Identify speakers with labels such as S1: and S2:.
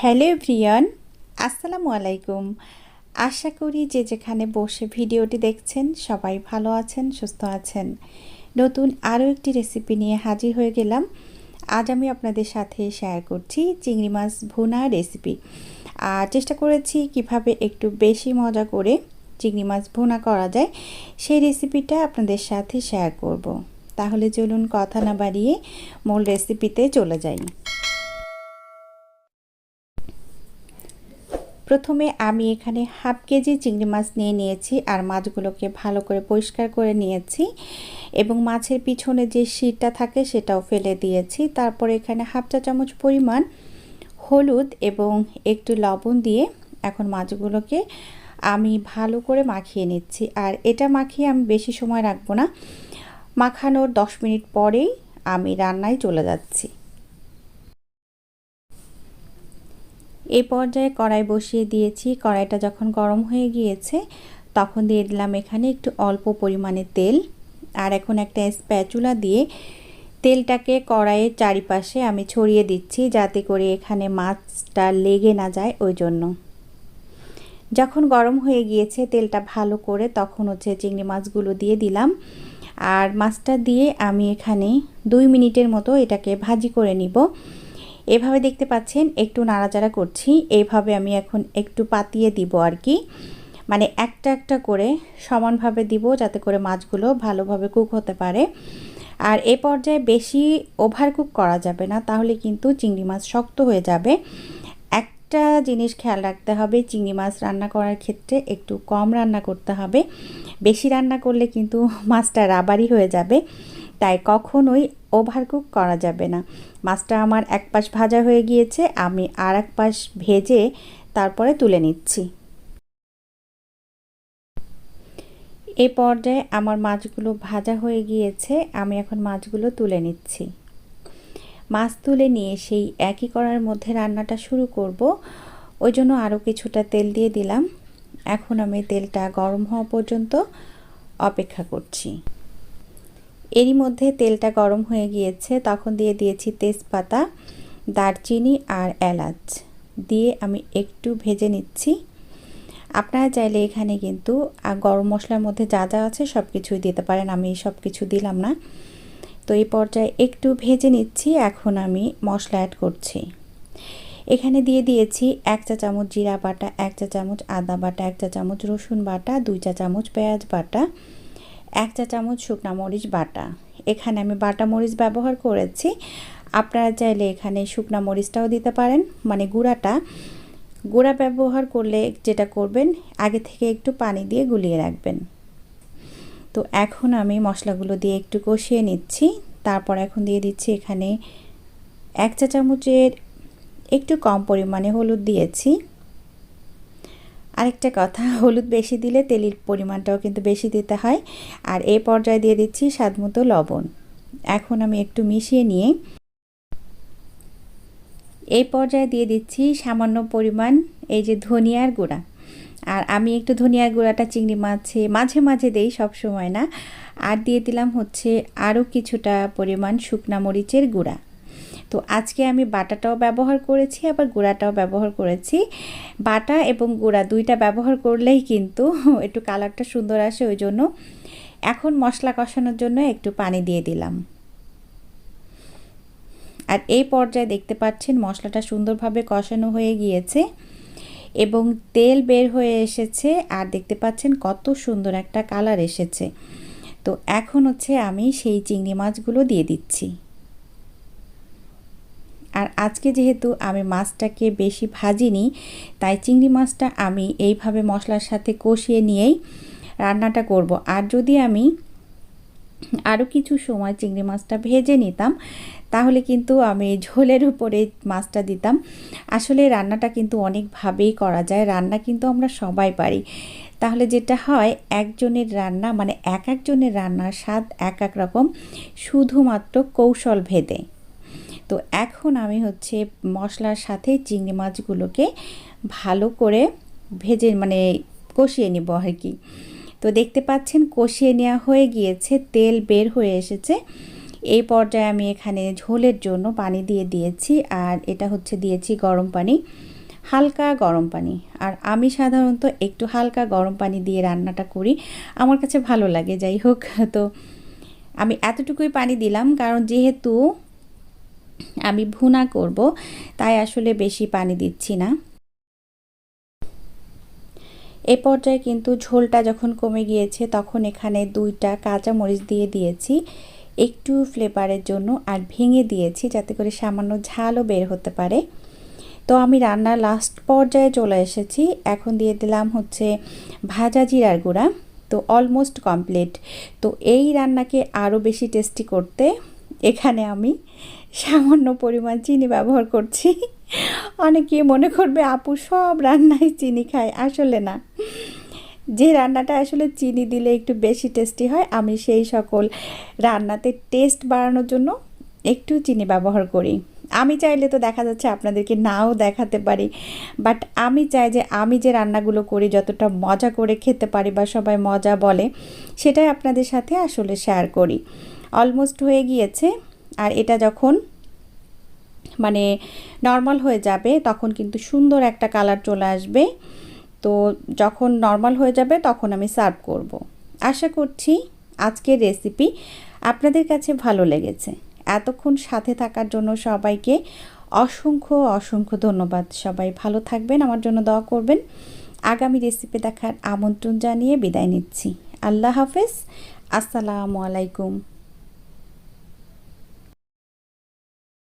S1: Hello everyone আসসালামু আলাইকুম। আশা করি যে যেখানে বসে ভিডিওটি দেখছেন সবাই ভালো আছেন, সুস্থ আছেন। নতুন আরও একটি রেসিপি নিয়ে হাজির হয়ে গেলাম। আজ আমি আপনাদের সাথে শেয়ার করছি চিংড়ি মাছ ভুনা রেসিপি আর চেষ্টা করেছি কীভাবে একটু বেশি মজা করে চিংড়ি মাছ ভুনা করা যায়, সেই রেসিপিটা আপনাদের সাথে শেয়ার করব। তাহলে চলুন কথা না বাড়িয়ে মূল রেসিপিতে চলে যাই। প্রথমে আমি এখানে হাফ কেজি চিংড়ি মাছ নিয়ে নিয়েছি আর মাছগুলোকে ভালো করে পরিষ্কার করে নিয়েছি এবং মাছের পিছনে যে শীতটা থাকে সেটাও ফেলে দিয়েছি। তারপরে এখানে হাফ চা চামচ পরিমাণ হলুদ এবং একটু লবণ দিয়ে এখন মাছগুলোকে আমি ভালো করে মাখিয়ে নিচ্ছি। আর এটা মাখিয়ে আমি বেশি সময় রাখব না। মাখানোর দশ মিনিট পরেই আমি রান্নায় চলে যাচ্ছি। এই পর্যায়ে কড়াই বসিয়ে দিয়েছি। কড়াইটা যখন গরম হয়ে গিয়েছে, তখন দিয়ে দিলাম এখানে একটু অল্প পরিমাণে তেল। আর এখন একটা স্প্যাচুলা দিয়ে তেলটাকে কড়াইয়ের চারিপাশে আমি ছড়িয়ে দিচ্ছি যাতে করে এখানে মাছটা লেগে না যায় ওই জন্য। যখন গরম হয়ে গিয়েছে তেলটা ভালো করে, তখন হচ্ছে চিংড়ি মাছগুলো দিয়ে দিলাম। আর মাছটা দিয়ে আমি এখানে দুই মিনিটের মতো এটাকে ভাজি করে নিব। এভাবে দেখতে পাচ্ছেন, একটু নাড়াচাড়া করছি। এইভাবে আমি এখন একটু পাতিয়ে দিব আর কি। মানে একটা একটা করে সমানভাবে দিব যাতে করে মাছগুলো ভালোভাবে কুক হতে পারে। আর এ পর্যায়ে বেশি ওভার কুক করা যাবে না, তাহলে কিন্তু চিংড়ি মাছ শক্ত হয়ে যাবে। একটা জিনিস খেয়াল রাখতে হবে, চিংড়ি মাছ রান্না করার ক্ষেত্রে একটু কম রান্না করতে হবে। বেশি রান্না করলে কিন্তু মাছটা রাবারি হয়ে যাবে। তাই কখনোই ওভারকুক করা যাবে না। মাছটা আমার এক পাশ ভাজা হয়ে গিয়েছে, আমি আর এক পাশ ভেজে তারপরে তুলে নিচ্ছি। এ পর্যায়ে আমার মাছগুলো ভাজা হয়ে গিয়েছে, আমি এখন মাছগুলো তুলে নিচ্ছি। মাছ তুলে নিয়ে সেই একই করার মধ্যে রান্নাটা শুরু করব। ওই জন্য আরও কিছুটা তেল দিয়ে দিলাম। এখন আমি তেলটা গরম হওয়া পর্যন্ত অপেক্ষা করছি। এরই মধ্যে তেলটা গরম হয়ে গিয়েছে, তখন দিয়ে দিয়েছি তেজপাতা, দারচিনি আর এলাচ। দিয়ে আমি একটু ভেজে নিচ্ছি। আপনারা চাইলে এখানে কিন্তু গরম মশলার মধ্যে যা যা আছে সব কিছুই দিতে পারেন, আমি সব কিছু দিলাম না। তো এই পর্যায়ে একটু ভেজে নিচ্ছি, এখন আমি মশলা অ্যাড করছি। এখানে দিয়ে দিয়েছি এক চা চামচ জিরা বাটা, এক চা চামচ আদা বাটা, এক চা চামচ রসুন বাটা, দুই চা চামচ পেঁয়াজ বাটা। এক চা চামচ শুকনা মরিচ বাটা। এখানে আমি বাটা মরিচ ব্যবহার করেছি। আপনারা চাইলে এখানে শুকনা মরিচটাও দিতে পারেন। মানে গুঁড়াটা। গুঁড়া ব্যবহার করলে যেটা করবেন, আগে থেকে একটু পানি দিয়ে গুলিয়ে রাখবেন। তো এখন আমি মশলাগুলো দিয়ে একটু কষিয়ে নিচ্ছি। তারপর এখন দিয়ে দিচ্ছি এখানে এক চা চামচের একটু কম পরিমাণে হলুদ দিয়েছি। আরেকটা কথা, হলুদ বেশি দিলে তেলের পরিমাণটাও কিন্তু বেশি দিতে হয়। আর এই পর্যায়ে দিয়ে দিচ্ছি স্বাদমতো লবণ। এখন আমি একটু মিশিয়ে নিয়ে এই পর্যায়ে দিয়ে দিচ্ছি সামান্য পরিমাণ এই যে ধনিয়ার গুঁড়া। আর আমি একটু ধনিয়ার গুঁড়াটা চিংড়ি মাছে মাঝে মাঝে দেই, সব সময় না। আর দিয়ে দিলাম হচ্ছে আরও কিছুটা পরিমাণ শুকনা মরিচের গুঁড়া। তো আজকে আমি বাটাটাও ব্যবহার করেছি, আবার গুঁড়াটাও ব্যবহার করেছি। বাটা এবং গুঁড়া দুইটা ব্যবহার করলেই কিন্তু একটু কালারটা সুন্দর আসে, ওই জন্য এখন মশলা কষানোর জন্য একটু পানি দিয়ে দিলাম। আর এই পর্যায়ে দেখতে পাচ্ছেন মশলাটা সুন্দরভাবে কষানো হয়ে গিয়েছে এবং তেল বের হয়ে এসেছে আর দেখতে পাচ্ছেন কত সুন্দর একটা কালার এসেছে। তো এখন হচ্ছে আমি সেই চিংড়ি মাছগুলো দিয়ে দিচ্ছি। আর আজকে যেহেতু আমি মাছটাকে বেশি ভাজিনি, তাই চিংড়ি মাছটা আমি এইভাবে মশলার সাথে কষিয়ে নিয়েই রান্নাটা করব। আর যদি আমি আরও কিছু সময় চিংড়ি মাছটা ভেজে নিতাম, তাহলে কিন্তু আমি ঝোলের উপরে মাছটা দিতাম। আসলে রান্নাটা কিন্তু অনেকভাবেই করা যায়, রান্না কিন্তু আমরা সবাই পারি। তাহলে যেটা হয়, একজনের রান্না মানে এক একজনের রান্নার স্বাদ এক এক রকম, শুধুমাত্র কৌশল ভেদে। তো এখন আমি হচ্ছে মশলার সাথে চিংড়ি মাছগুলোকে ভালো করে ভেজে মানে কষিয়ে নিব আর কি। তো দেখতে পাচ্ছেন কষিয়ে নেওয়া হয়ে গিয়েছে, তেল বের হয়ে এসেছে। এই পর্যায়ে আমি এখানে ঝোলের জন্য পানি দিয়ে দিয়েছি আর এটা হচ্ছে দিয়েছি গরম পানি, হালকা গরম পানি। আর আমি সাধারণত একটু হালকা গরম পানি দিয়ে রান্নাটা করি, আমার কাছে ভালো লাগে, যাই হোক। তো আমি এতটুকুই পানি দিলাম, কারণ যেহেতু আমি ভুনা করব, তাই আসলে বেশি পানি দিচ্ছি না। এ পর্যায়ে কিন্তু ঝোলটা যখন কমে গিয়েছে, তখন এখানে দুইটা কাঁচা মরিচ দিয়ে দিয়েছি। একটু ফ্লেভারের জন্য আর ভেঙে দিয়েছি যাতে করে সামান্য ঝালও বের হতে পারে। তো আমি রান্নার লাস্ট পর্যায়ে চলে এসেছি। এখন দিয়ে দিলাম হচ্ছে ভাজা জিরার গুঁড়া, তো অলমোস্ট কমপ্লিট তো এই রান্নাকে আরও বেশি টেস্টি করতে এখানে আমি সামান্য পরিমাণ চিনি ব্যবহার করছি। অনেকে মনে করবে, আপু, সব রান্নায় চিনি খায়। আসলে না। যে রান্নাটা আসলে চিনি দিলে একটু বেশি টেস্টি হয়, আমি সেই সকল রান্নাতে টেস্ট বাড়ানোর জন্য একটু চিনি ব্যবহার করি। আমি চাইলে তো দেখা যাচ্ছে আপনাদেরকে নাও দেখাতে পারি বাট আমি চাই যে আমি যে রান্নাগুলো করি, যতটা মজা করে খেতে পারি বা সবাই মজা বলে, সেটাই আপনাদের সাথে আসলে শেয়ার করি। অলমোস্ট হয়ে গিয়েছে। আর এটা যখন মানে নর্মাল হয়ে যাবে, তখন কিন্তু সুন্দর একটা কালার চলে আসবে। তো যখন নর্মাল হয়ে যাবে, তখন আমি সার্ভ করব। আশা করছি আজকের রেসিপি আপনাদের কাছে ভালো লেগেছে। এতক্ষণ সাথে থাকার জন্য সবাইকে অসংখ্য অসংখ্য ধন্যবাদ। সবাই ভালো থাকবেন, আমার জন্য দোয়া করবেন। আগামী রেসিপি দেখার আমন্ত্রণ জানিয়ে বিদায় নিচ্ছি। আল্লাহ হাফেজ। আসসালামু আলাইকুম।